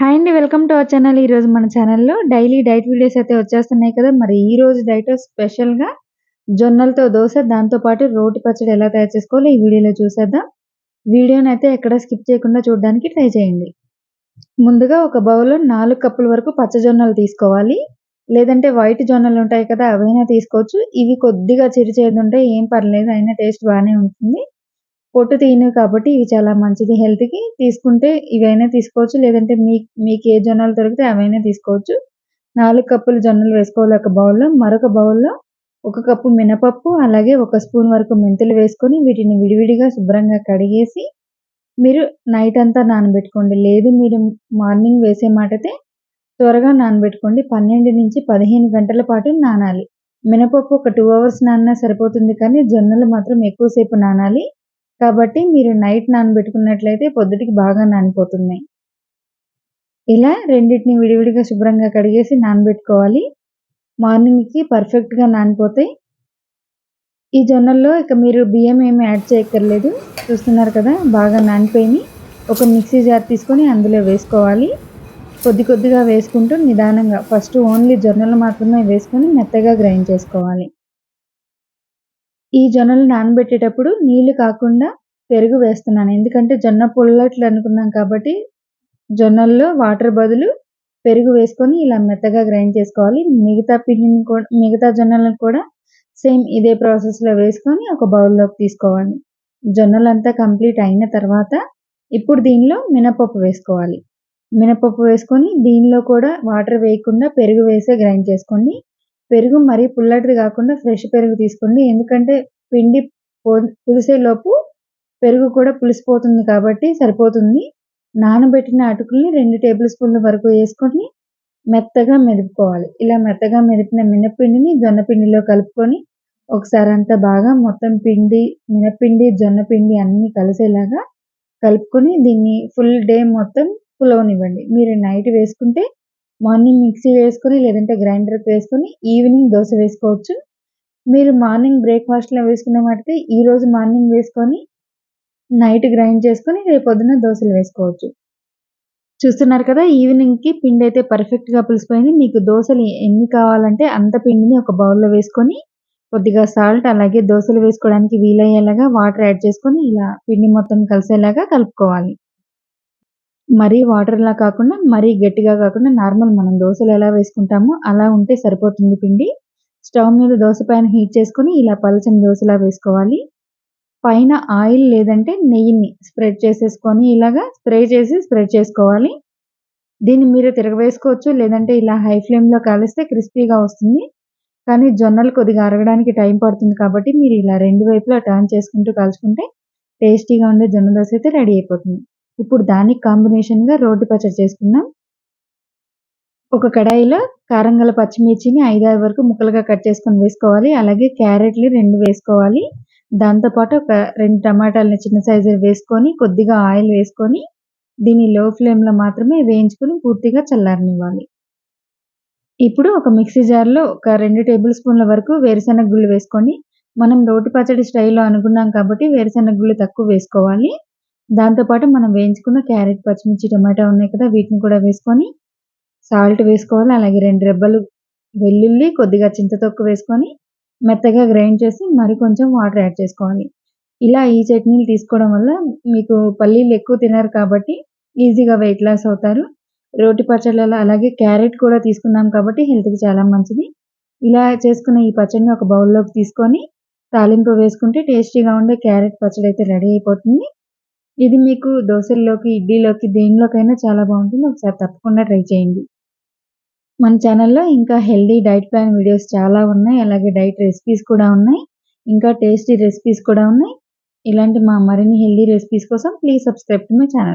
Hi అండి welcome to our channel ఈరోజు మన ఛానల్లో డైలీ డైట్ వీడియోస్ అయితే వచ్చేస్తున్నాయి కదా. మరి ఈ రోజు డైట్ స్పెషల్గా జొన్నలతో దోశ దాంతోపాటు రోటి పచ్చడి ఎలా తయారు చేసుకోవాలో ఈ వీడియోలో చూసేద్దాం. వీడియోని అయితే ఎక్కడ స్కిప్ చేయకుండా చూడడానికి ట్రై చేయండి. ముందుగా ఒక బౌల్లో నాలుగు కప్పుల వరకు పచ్చజొన్నలు తీసుకోవాలి. లేదంటే వైట్ జొన్నలు ఉంటాయి కదా అవైనా తీసుకోవచ్చు. ఇవి కొద్దిగా చిరిచేది ఉంటే ఏం పర్లేదు అయినా టేస్ట్ బాగానే ఉంటుంది. పొట్టు తీయను కాబట్టి ఇవి చాలా మంచిది హెల్త్కి తీసుకుంటే ఇవైనా తీసుకోవచ్చు. లేదంటే మీ మీకు ఏ జొన్నలు దొరికితే అవైనా తీసుకోవచ్చు. నాలుగు కప్పులు జొన్నలు వేసుకోవాలి ఒక బౌల్లో మరొక బౌల్లో ఒక కప్పు మినపప్పు అలాగే ఒక స్పూన్ వరకు మెంతులు వేసుకొని వీటిని విడివిడిగా శుభ్రంగా కడిగేసి మీరు నైట్ అంతా నానబెట్టుకోండి. లేదు మీరు మార్నింగ్ వేసే మాటతే త్వరగా నానబెట్టుకోండి. పన్నెండు నుంచి పదిహేను గంటల పాటు నానాలి. మినపప్పు ఒక టూ అవర్స్ నానినా సరిపోతుంది కానీ జొన్నలు మాత్రం ఎక్కువసేపు నానాలి. కాబట్టి మీరు నైట్ నానబెట్టుకున్నట్లయితే పొద్దుటికి బాగా నానిపోతున్నాయి. ఇలా రెండింటిని విడివిడిగా శుభ్రంగా కడిగేసి నానబెట్టుకోవాలి. మార్నింగ్కి పర్ఫెక్ట్గా నానిపోతాయి. ఈ జొన్నల్లో ఇక మీరు బియ్యం ఏమి యాడ్ చేయక్కర్లేదు. చూస్తున్నారు కదా బాగా నానిపోయి ఒక మిక్సీ జార్ తీసుకొని అందులో వేసుకోవాలి. కొద్ది కొద్దిగా వేసుకుంటూ నిదానంగా ఫస్ట్ ఓన్లీ జొన్నలు మాత్రమే వేసుకొని మెత్తగా గ్రైండ్ చేసుకోవాలి. ఈ జొన్నలు నానబెట్టేటప్పుడు నీళ్ళు కాకుండా పెరుగు వేస్తున్నాను. ఎందుకంటే జొన్న పుల్లట్లు అనుకున్నాం కాబట్టి జొన్నల్లో వాటర్ బదులు పెరుగు వేసుకొని ఇలా మెత్తగా గ్రైండ్ చేసుకోవాలి. మిగతా పిండిని కూడా మిగతా జొన్నలను కూడా సేమ్ ఇదే ప్రాసెస్లో వేసుకొని ఒక బౌల్లోకి తీసుకోవాలి. జొన్నలంతా కంప్లీట్ అయిన తర్వాత ఇప్పుడు దీనిలో మినపప్పు వేసుకోవాలి. మినపప్పు వేసుకొని దీనిలో కూడా వాటర్ వేయకుండా పెరుగు వేసే గ్రైండ్ చేసుకోండి. పెరుగు మరీ పుల్లటిది కాకుండా ఫ్రెష్ పెరుగు తీసుకోండి. ఎందుకంటే పిండి పులిసేలోపు పెరుగు కూడా పులిసిపోతుంది కాబట్టి సరిపోతుంది. నానబెట్టిన అటుకుల్ని రెండు టేబుల్ స్పూన్ల వరకు వేసుకొని మెత్తగా మెదుపుకోవాలి. ఇలా మెత్తగా మెదిపిన మినపిండిని జొన్న పిండిలో కలుపుకొని ఒకసారి అంతా బాగా మొత్తం పిండి మినపిండి జొన్న పిండి అన్నీ కలిసేలాగా కలుపుకొని దీన్ని ఫుల్ డే మొత్తం పులవనివ్వండి. మీరు నైట్ వేసుకుంటే మార్నింగ్ మిక్సీ వేసుకొని లేదంటే గ్రైండర్కి వేసుకొని ఈవినింగ్ దోశ వేసుకోవచ్చు. మీరు మార్నింగ్ బ్రేక్ఫాస్ట్లో వేసుకునే వాటికి ఈరోజు మార్నింగ్ వేసుకొని నైట్ గ్రైండ్ చేసుకొని రేపు పొద్దున దోశలు వేసుకోవచ్చు. చూస్తున్నారు కదా ఈవినింగ్కి పిండి అయితే పర్ఫెక్ట్గా పులిసిపోయింది. మీకు దోశలు ఎన్ని కావాలంటే అంత పిండిని ఒక బౌల్లో వేసుకొని కొద్దిగా సాల్ట్ అలాగే దోశలు వేసుకోవడానికి వీలయ్యేలాగా వాటర్ యాడ్ చేసుకొని ఇలా పిండి మొత్తం కలిసేలాగా కలుపుకోవాలి. మరీ వాటర్లా కాకుండా మరీ గట్టిగా కాకుండా నార్మల్ మనం దోశలు ఎలా వేసుకుంటామో అలా ఉంటే సరిపోతుంది పిండి. స్టవ్ మీద దోశ పైన హీట్ చేసుకొని ఇలా పలచని దోశలా వేసుకోవాలి. పైన ఆయిల్ లేదంటే నెయ్యిని స్ప్రెడ్ చేసేసుకొని ఇలాగా స్ప్రే చేసి స్ప్రెడ్ చేసుకోవాలి. దీన్ని మీరు తిరగవేసుకోవచ్చు లేదంటే ఇలా హై ఫ్లేమ్లో కాలిస్తే క్రిస్పీగా వస్తుంది. కానీ జొన్నలు కొద్దిగా అరగడానికి టైం పడుతుంది కాబట్టి మీరు ఇలా రెండు వైపులా టర్న్ చేసుకుంటూ కాల్చుకుంటే టేస్టీగా ఉండే జొన్న దోశ అయితే రెడీ అయిపోతుంది. ఇప్పుడు దానికి కాంబినేషన్గా రోడ్డు పచ్చడి చేసుకుందాం. ఒక కడాయిలో కారంగల పచ్చిమిర్చిని ఐదారు వరకు ముక్కలుగా కట్ చేసుకొని వేసుకోవాలి. అలాగే క్యారెట్లు రెండు వేసుకోవాలి. దాంతోపాటు ఒక రెండు టమాటాలని చిన్న సైజు వేసుకొని కొద్దిగా ఆయిల్ వేసుకొని దీన్ని లో ఫ్లేమ్లో మాత్రమే వేయించుకొని పూర్తిగా చల్లారనివ్వాలి. ఇప్పుడు ఒక మిక్సీ జార్లో ఒక రెండు టేబుల్ స్పూన్ల వరకు వేరుశెనగ గుళ్ళు వేసుకొని మనం రోటి పచ్చడి స్టైల్లో అనుకున్నాం కాబట్టి వేరుశెనగ గుళ్ళు తక్కువ వేసుకోవాలి. దాంతోపాటు మనం వేయించుకున్న క్యారెట్ పచ్చిమిర్చి టమాటా ఉన్నాయి కదా వీటిని కూడా వేసుకొని సాల్ట్ వేసుకోవాలి. అలాగే రెండు రెబ్బలు వెల్లుల్లి కొద్దిగా చింతతొక్కు వేసుకొని మెత్తగా గ్రైండ్ చేసి మరి కొంచెం వాటర్ యాడ్ చేసుకోవాలి. ఇలా ఈ చట్నీలు తీసుకోవడం వల్ల మీకు పల్లీలు ఎక్కువ తినరు కాబట్టి ఈజీగా వెయిట్ లాస్ అవుతారు. రోటి పచ్చళ్ళలో అలాగే క్యారెట్ కూడా తీసుకున్నాం కాబట్టి హెల్త్కి చాలా మంచిది. ఇలా చేసుకున్న ఈ పచ్చడిని ఒక బౌల్లోకి తీసుకొని తాలింపు వేసుకుంటే టేస్టీగా ఉండే క్యారెట్ పచ్చడి అయితే రెడీ అయిపోతుంది. ఇది మీకు దోశల్లోకి ఇడ్లీలోకి దేనిలోకైనా చాలా బాగుంటుంది. ఒకసారి తప్పకుండా ట్రై చేయండి. మన ఛానల్లో ఇంకా హెల్దీ డైట్ ప్లాన్ వీడియోస్ చాలా ఉన్నాయి. అలాగే డైట్ రెసిపీస్ కూడా ఉన్నాయి. ఇంకా టేస్టీ రెసిపీస్ కూడా ఉన్నాయి. ఇలాంటి మా మరిన్ని హెల్దీ రెసిపీస్ కోసం please subscribe to my channel.